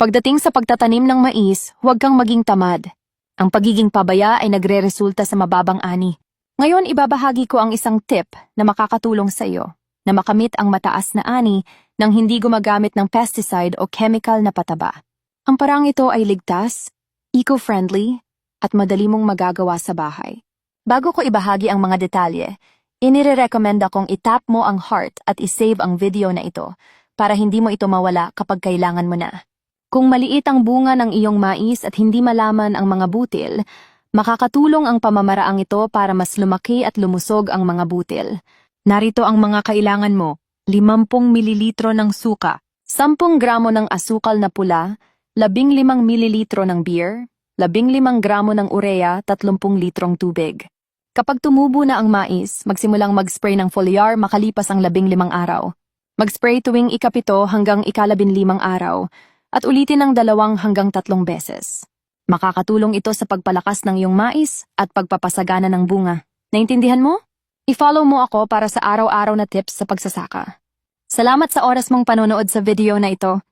Pagdating sa pagtatanim ng mais, huwag kang maging tamad. Ang pagiging pabaya ay nagre-resulta sa mababang ani. Ngayon ibabahagi ko ang isang tip na makakatulong sa iyo na makamit ang mataas na ani nang hindi gumagamit ng pesticide o chemical na pataba. Ang parang ito ay ligtas, eco-friendly, at madali mong magagawa sa bahay. Bago ko ibahagi ang mga detalye, inire-recommend akong itap mo ang heart at isave ang video na ito para hindi mo ito mawala kapag kailangan mo na. Kung maliit ang bunga ng iyong mais at hindi malaman ang mga butil, makakatulong ang pamamaraang ito para mas lumaki at lumusog ang mga butil. Narito ang mga kailangan mo. 50 mililitro ng suka, 10 gramo ng asukal na pula, 15 mililitro ng beer, 15 gramo ng urea, 30 litrong tubig. Kapag tumubo na ang mais, magsimulang mag-spray ng foliar makalipas ang 15 araw. Mag-spray tuwing ikapito hanggang ikalabinlimang araw at ulitin ng dalawang hanggang tatlong beses. Makakatulong ito sa pagpalakas ng iyong mais at pagpapasagana ng bunga. Naintindihan mo? I-follow mo ako para sa araw-araw na tips sa pagsasaka. Salamat sa oras mong panonood sa video na ito.